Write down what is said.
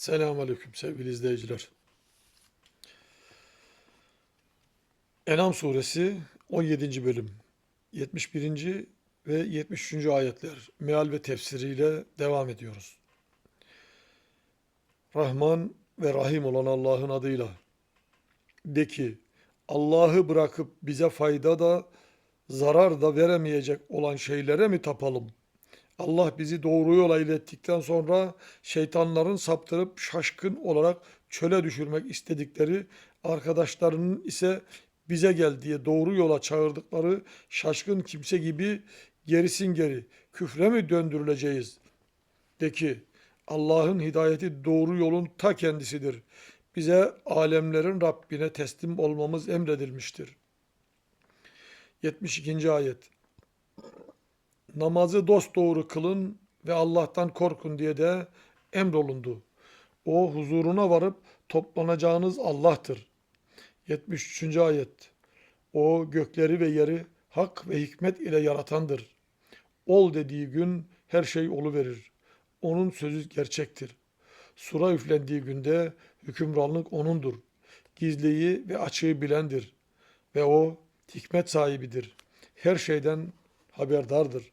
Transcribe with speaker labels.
Speaker 1: Selamun Aleyküm sevgili izleyiciler. Enam suresi 17. bölüm 71. ve 73. ayetler meal ve tefsiriyle devam ediyoruz. Rahman ve Rahim olan Allah'ın adıyla de ki Allah'ı bırakıp bize fayda da zarar da veremeyecek olan şeylere mi tapalım? Allah bizi doğru yola ilettikten sonra şeytanların saptırıp şaşkın olarak çöle düşürmek istedikleri arkadaşlarının ise bize gel diye doğru yola çağırdıkları şaşkın kimse gibi gerisin geri küfre mi döndürüleceğiz? De ki Allah'ın hidayeti doğru yolun ta kendisidir. Bize alemlerin Rabbine teslim olmamız emredilmiştir. 72. ayet namazı dosdoğru kılın ve Allah'tan korkun diye de emrolundu. O huzuruna varıp toplanacağınız Allah'tır. 73. ayet. O gökleri ve yeri hak ve hikmet ile yaratandır. Ol dediği gün her şey oluverir. Onun sözü gerçektir. Sura üflendiği günde hükümranlık O'nundur. Gizliyi ve açığı bilendir. Ve O hikmet sahibidir. Her şeyden haberdardır.